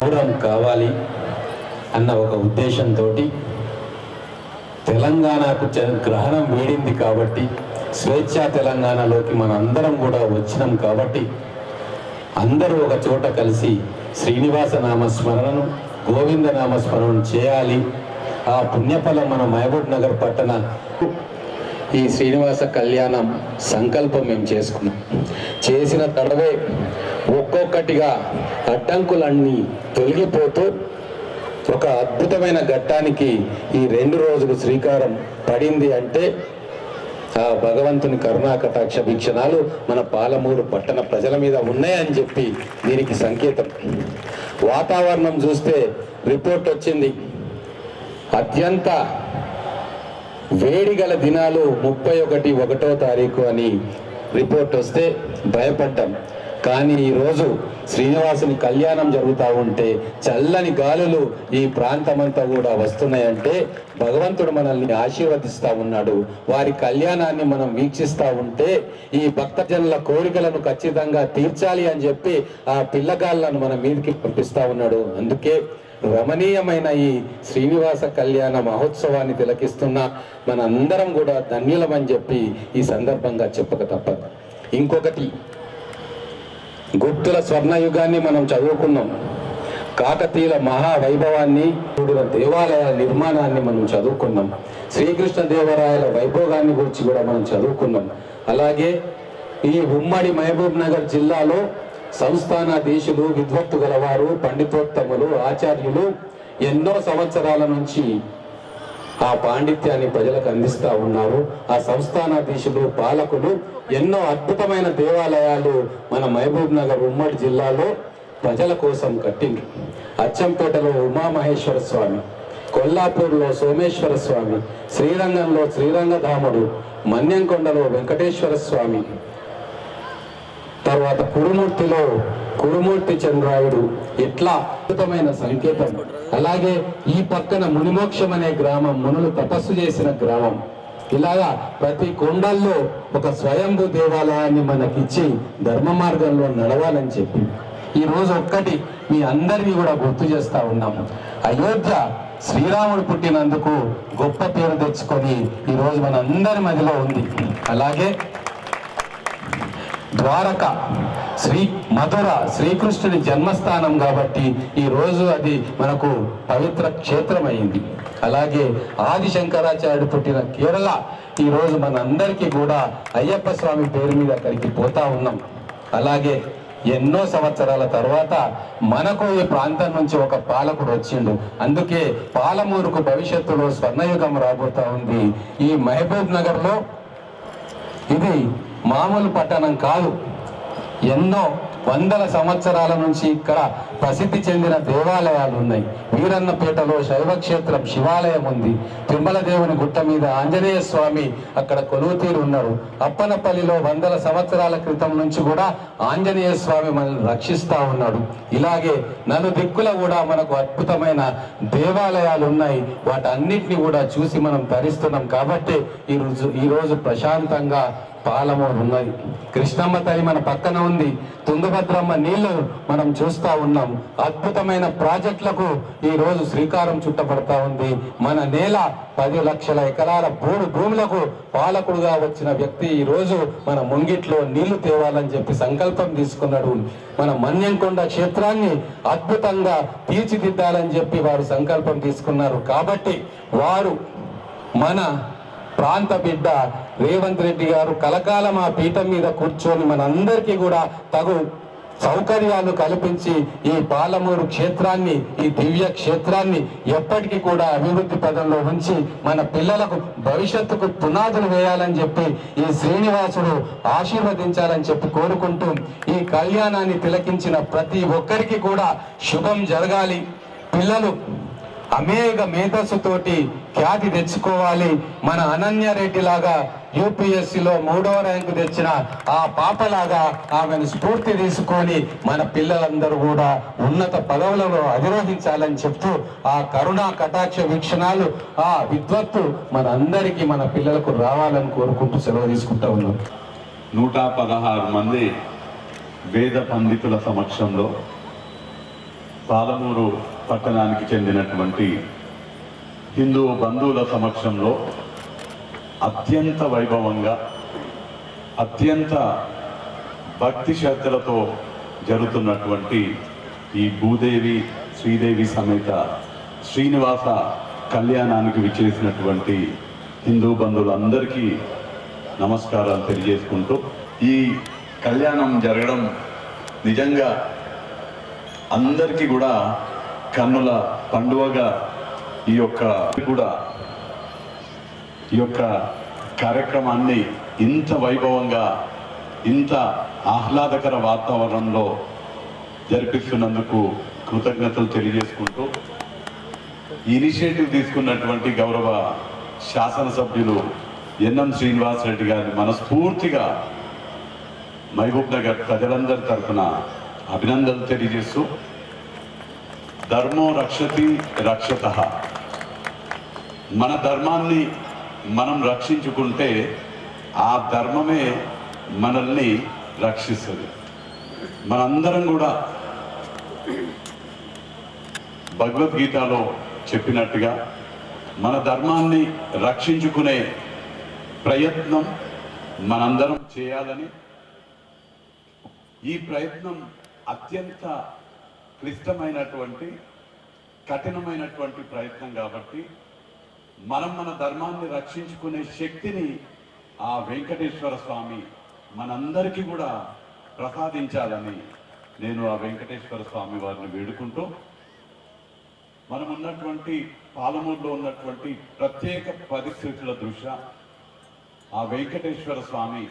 దూరం కావాలి అన్న ఒక ఉద్దేశంతో తెలంగాణకు గ్రహణం వేడింది కాబట్టి స్వేచ్ఛా తెలంగాణలోకి మన అందరం కూడా వచ్చినాం కాబట్టి అందరూ ఒక చోట కలిసి శ్రీనివాస నామస్మరణను గోవింద నామస్మరణను చేయాలి. ఆ పుణ్యఫలం మన మహబూబ్ నగర్ పట్టణ ఈ శ్రీనివాస కళ్యాణం సంకల్పం మేము చేసుకున్నాం. చేసిన తడవే ఒక్కొక్కటిగా అడ్డంకులన్నీ తొలగిపోతూ ఒక అద్భుతమైన ఘట్టానికి ఈ రెండు రోజులు శ్రీకారం పడింది అంటే ఆ భగవంతుని కరుణాకటాక్ష వీక్షణాలు మన పాలమూరు పట్టణ ప్రజల మీద ఉన్నాయని చెప్పి దీనికి సంకేతం. వాతావరణం చూస్తే రిపోర్ట్ వచ్చింది. అత్యంత వేడిగల దినాలు ముప్పై ఒకటి ఒకటో తారీఖు అని రిపోర్ట్ వస్తే భయపడ్డాం. కానీ ఈరోజు శ్రీనివాసుని కళ్యాణం జరుగుతూ ఉంటే చల్లని గాలులు ఈ ప్రాంతమంతా కూడా వస్తున్నాయంటే భగవంతుడు మనల్ని ఆశీర్వదిస్తూ ఉన్నాడు. వారి కళ్యాణాన్ని మనం వీక్షిస్తూ ఉంటే ఈ భక్తజనుల కోరికలను ఖచ్చితంగా తీర్చాలి అని చెప్పి ఆ పిల్లగాళ్ళను మన మీదకి పంపిస్తా ఉన్నాడు. అందుకే రమణీయమైన ఈ శ్రీనివాస కళ్యాణ మహోత్సవాన్ని తిలకిస్తున్న మనందరం కూడా ధన్యులమని చెప్పి ఈ సందర్భంగా చెప్పక తప్పదు. ఇంకొకటి గుప్తుల స్వర్ణయుగాన్ని మనం చదువుకున్నాం. కాకతీయుల మహావైభవాన్ని కూడిన దేవాలయాల నిర్మాణాన్ని మనం చదువుకున్నాం. శ్రీకృష్ణ దేవరాయల వైభోగాన్ని గురించి కూడా మనం చదువుకున్నాం. అలాగే ఈ ఉమ్మడి మహబూబ్ నగర్ జిల్లాలో సంస్థానాధీశులు విద్వత్తు గలవారు పండితోత్తములు ఆచార్యులు ఎన్నో సంవత్సరాల నుంచి ఆ పాండిత్యాన్ని ప్రజలకు అందిస్తా ఉన్నారు. ఆ సంస్థానాధీశులు పాలకులు ఎన్నో అద్భుతమైన దేవాలయాలు మన మహబూబ్ నగర్ ఉమ్మడి జిల్లాలో ప్రజల కోసం కట్టింది అచ్చంపేటలో ఉమామహేశ్వర స్వామి కొల్లాపూర్లో సోమేశ్వర స్వామి శ్రీరంగంలో శ్రీరంగధాముడు మన్యంకొండలో వెంకటేశ్వర స్వామి తర్వాత కురుమూర్తిలో కురుమూర్తి చంద్రాయుడు. ఎట్లా అద్భుతమైన సంకేతం. అలాగే ఈ పక్కన మునిమోక్షం అనే గ్రామం మునులు తపస్సు చేసిన గ్రామం. ఇలాగా ప్రతి కొండల్లో ఒక స్వయంభూ దేవాలయాన్ని మనకిచ్చి ధర్మ మార్గంలో నడవాలని చెప్పి. ఈ రోజు ఒక్కటి మీ అందరినీ కూడా గుర్తు చేస్తా ఉన్నాం. అయోధ్య శ్రీరాముడు పుట్టినందుకు గొప్ప పేరు తెచ్చుకొని ఈ రోజు మన అందరి మధ్యలో ఉంది. అలాగే ద్వారక శ్రీ మధుర శ్రీకృష్ణుని జన్మస్థానం కాబట్టి ఈ రోజు అది మనకు పవిత్ర క్షేత్రమైంది. అలాగే ఆది శంకరాచార్యుడు పుట్టిన కేరళ ఈరోజు మనందరికీ కూడా అయ్యప్ప స్వామి పేరు మీద అక్కడికి పోతా ఉన్నాం. అలాగే ఎన్నో సంవత్సరాల తర్వాత మనకు ఈ ప్రాంతం నుంచి ఒక పాలకుడు వచ్చిండు. అందుకే పాలమూరుకు భవిష్యత్తులో స్వర్ణయుగం రాబోతా ఉంది. ఈ మహబూబ్ నగర్లో ఇది మామూలు పట్టణం కాదు. ఎన్నో వందల సంవత్సరాల నుంచి ఇక్కడ ప్రసిద్ధి చెందిన దేవాలయాలు ఉన్నాయి. వీరన్నపేటలో శైవక్షేత్రం శివాలయం ఉంది. తిరుమల దేవుని గుట్ట మీద ఆంజనేయ స్వామి అక్కడ కొలువుతీరు ఉన్నారు అప్పనపల్లిలో వందల సంవత్సరాల క్రితం నుంచి కూడా ఆంజనేయ స్వామి మనల్ని రక్షిస్తా ఉన్నాడు. ఇలాగే నలు దిక్కుల కూడా మనకు అద్భుతమైన దేవాలయాలు ఉన్నాయి. వాటన్నిటిని కూడా చూసి మనం ధరిస్తున్నాం. కాబట్టి ఈ రోజు ఈ రోజు ప్రశాంతంగా పాలమూరు ఉన్నాయి కృష్ణమ్మ తల్లి మన పక్కన ఉంది. తుంగభద్రమ్మ నీళ్ళు మనం చూస్తా ఉన్నాం. అద్భుతమైన ప్రాజెక్టులకు ఈ రోజు శ్రీకారం చుట్టబడతా ఉంది. మన నేల పది లక్షల ఎకరాల భూమి భూములకు పాలకుడుగా వచ్చిన వ్యక్తి ఈ రోజు మన ముంగిట్లో నీళ్ళు తేవాలని చెప్పి సంకల్పం తీసుకున్నాడు. మన మన్యంకొండ క్షేత్రాన్ని అద్భుతంగా తీర్చిదిద్దాలని చెప్పి వారు సంకల్పం తీసుకున్నారు. కాబట్టి వారు మన ప్రాంత బిడ్డ రేవంత్ రెడ్డి గారు కలకాలం ఆ పీఠం మీద కూర్చొని మనందరికీ కూడా తగు సౌకర్యాలు కల్పించి ఈ పాలమూరు క్షేత్రాన్ని ఈ దివ్య క్షేత్రాన్ని ఎప్పటికీ కూడా అభివృద్ధి పదంలో ఉంచి మన పిల్లలకు భవిష్యత్తుకు పునాదులు వేయాలని చెప్పి ఈ శ్రీనివాసుడు ఆశీర్వదించాలని చెప్పి కోరుకుంటూ ఈ కళ్యాణాన్ని తిలకించిన ప్రతి ఒక్కరికి కూడా శుభం జరగాలి. పిల్లలు అమేఘ మేధస్సుతోటి ఖ్యాతి తెచ్చుకోవాలి. మన అనన్యారెడ్డి లాగా యూపీఎస్సీలో మూడవ ర్యాంకు తెచ్చిన ఆ పాపలాగా ఆమెను స్ఫూర్తి తీసుకొని మన పిల్లలందరూ కూడా ఉన్నత పదవులలో అధిరోహించాలని చెప్తూ ఆ కరుణా కటాక్ష వీక్షణాలు ఆ విద్వత్తు మన అందరికీ మన పిల్లలకు రావాలని కోరుకుంటూ సెలవు తీసుకుంటా ఉన్నాం. నూట పదహారు మంది వేద పండితుల సమక్షంలో పాలమూరు పట్టణానికి చెందినటువంటి హిందూ బంధువుల సమక్షంలో అత్యంత వైభవంగా అత్యంత భక్తి శ్రద్ధలతో జరుగుతున్నటువంటి ఈ భూదేవి శ్రీదేవి సమేత శ్రీనివాస కళ్యాణానికి విచ్చేసినటువంటి హిందూ బంధువులందరికీ నమస్కారాలు తెలియజేసుకుంటూ ఈ కళ్యాణం జరగడం నిజంగా అందరికీ కూడా కన్నుల పండుగగా ఈ యొక్క కూడా ఈ యొక్క కార్యక్రమాన్ని ఇంత వైభవంగా ఇంత ఆహ్లాదకర వాతావరణంలో జరిపిస్తున్నందుకు కృతజ్ఞతలు తెలియజేసుకుంటూ ఇనిషియేటివ్ తీసుకున్నటువంటి గౌరవ శాసనసభ్యులు ఎన్ఎం శ్రీనివాస్ రెడ్డి గారిని మనస్ఫూర్తిగా మహబూబ్ నగర్ ప్రజలందరి తరఫున అభినందనలు తెలియజేస్తూ ధర్మో రక్షతి రక్షత. మన ధర్మాన్ని మనం రక్షించుకుంటే ఆ ధర్మమే మనల్ని రక్షిస్తుంది. మనందరం కూడా భగవద్గీతలో చెప్పినట్టుగా మన ధర్మాన్ని రక్షించుకునే ప్రయత్నం మనందరం చేయాలని ఈ ప్రయత్నం అత్యంత క్లిష్టమైనటువంటి కఠినమైనటువంటి ప్రయత్నం కాబట్టి మనం మన ధర్మాన్ని రక్షించుకునే శక్తిని ఆ వెంకటేశ్వర స్వామి మనందరికీ కూడా ప్రసాదించాలని నేను ఆ వెంకటేశ్వర స్వామి వారిని వేడుకుంటూ మనం ఉన్నటువంటి పాలమూరులో ఉన్నటువంటి ప్రత్యేక పరిస్థితుల దృష్ట్యా ఆ వెంకటేశ్వర స్వామి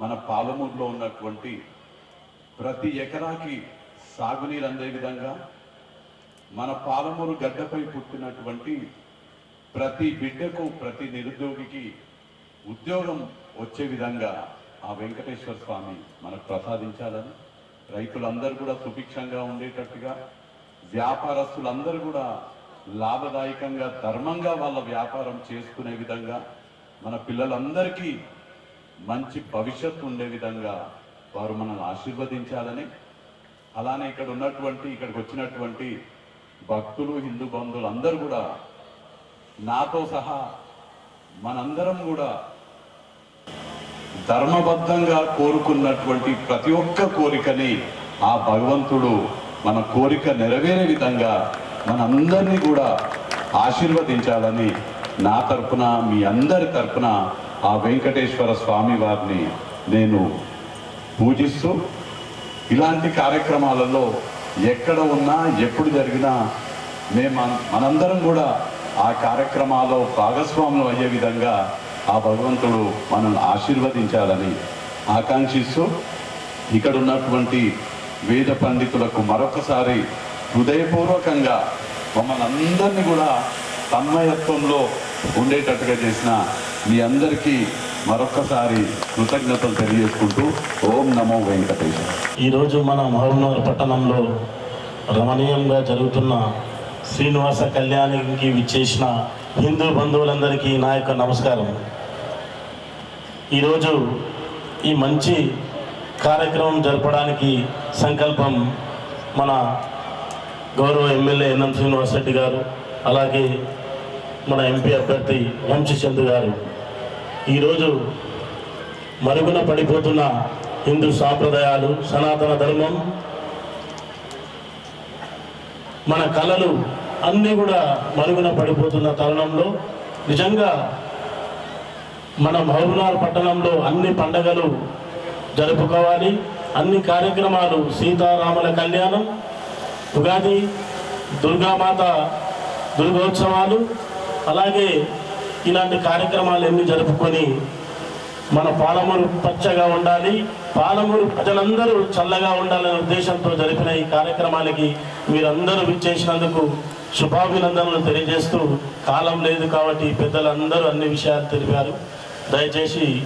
మన పాలమూరులో ఉన్నటువంటి ప్రతి ఎకరాకి సాగునీరు అందే విధంగా మన పాలమూరు గడ్డపై పుట్టినటువంటి ప్రతి బిడ్డకు ప్రతి నిరుద్యోగికి ఉద్యోగం వచ్చే విధంగా ఆ వెంకటేశ్వర స్వామి మనకు ప్రసాదించాలని రైతులందరూ కూడా సుభిక్షంగా ఉండేటట్టుగా వ్యాపారస్తులందరూ కూడా లాభదాయకంగా ధర్మంగా వాళ్ళ వ్యాపారం చేసుకునే విధంగా మన పిల్లలందరికీ మంచి భవిష్యత్తు ఉండే విధంగా వారు మనల్ని ఆశీర్వదించాలని అలానే ఇక్కడ ఉన్నటువంటి ఇక్కడికి వచ్చినటువంటి భక్తులు హిందూ బంధువులు అందరూ కూడా నాతో సహా మనందరం కూడా ధర్మబద్ధంగా కోరుకున్నటువంటి ప్రతి ఒక్క కోరికని ఆ భగవంతుడు మన కోరిక నెరవేరే విధంగా మనందరినీ కూడా ఆశీర్వదించాలని నా తరపున మీ అందరి తరపున ఆ వెంకటేశ్వర స్వామి వారిని నేను పూజిస్తూ ఇలాంటి కార్యక్రమాలలో ఎక్కడ ఉన్నా ఎప్పుడు జరిగినా మేము మనందరం కూడా ఆ కార్యక్రమాల్లో భాగస్వాములు అయ్యే విధంగా ఆ భగవంతుడు మనల్ని ఆశీర్వదించాలని ఆకాంక్షిస్తూ ఇక్కడ ఉన్నటువంటి వేద పండితులకు మరొకసారి హృదయపూర్వకంగా మమ్మల్ని అందరినీ కూడా తన్మయత్వంలో ఉండేటట్టుగా చేసిన మీ అందరికీ మరొకసారి కృతజ్ఞతలు తెలియజేసుకుంటూ ఓం నమో వెంకటేశ్వర ఈరోజు మన మహబూబ్నగర్ పట్టణంలో రమణీయంగా జరుగుతున్న శ్రీనివాస కళ్యాణానికి విచ్చేసిన హిందూ బంధువులందరికీ నా యొక్క నమస్కారం. ఈరోజు ఈ మంచి కార్యక్రమం జరపడానికి సంకల్పం మన గౌరవ ఎమ్మెల్యే ఎన్ఎం శ్రీనివాస్ రెడ్డి గారు అలాగే మన ఎంపీ అభ్యర్థి వంశీచంద్ గారు. ఈరోజు మరుగున పడిపోతున్న హిందూ సాంప్రదాయాలు సనాతన ధర్మం మన కళలు అన్నీ కూడా మరుగున పడిపోతున్న తరుణంలో నిజంగా మన మహబూబ్నగర్ పట్టణంలో అన్ని పండగలు జరుపుకోవాలి. అన్ని కార్యక్రమాలు సీతారాముల కళ్యాణం ఉగాది దుర్గామాత దుర్గోత్సవాలు అలాగే ఇలాంటి కార్యక్రమాలు ఎన్ని జరుపుకొని మన పాలమూరు పచ్చగా ఉండాలి పాలమూరు ప్రజలందరూ చల్లగా ఉండాలనే ఉద్దేశంతో జరిపిన ఈ కార్యక్రమానికి మీరందరూ విచ్చేసినందుకు శుభాభినందనలు తెలియజేస్తూ కాలం లేదు కాబట్టి పెద్దలందరూ అన్ని విషయాలు తెలిపారు. దయచేసి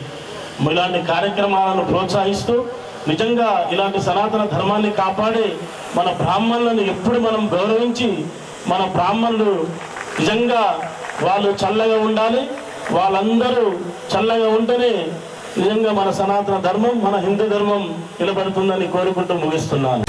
ఇలాంటి కార్యక్రమాలను ప్రోత్సహిస్తూ నిజంగా ఇలాంటి సనాతన ధర్మాన్ని కాపాడే మన బ్రాహ్మణులను ఎప్పుడు మనం గౌరవించి మన బ్రాహ్మణులు నిజంగా వాళ్ళు చల్లగా ఉండాలి వాళ్ళందరూ చల్లగా ఉంటేనే నిజంగా మన సనాతన ధర్మం మన హిందూ ధర్మం నిలబడుతుందని కోరుకుంటూ ముగిస్తున్నాను.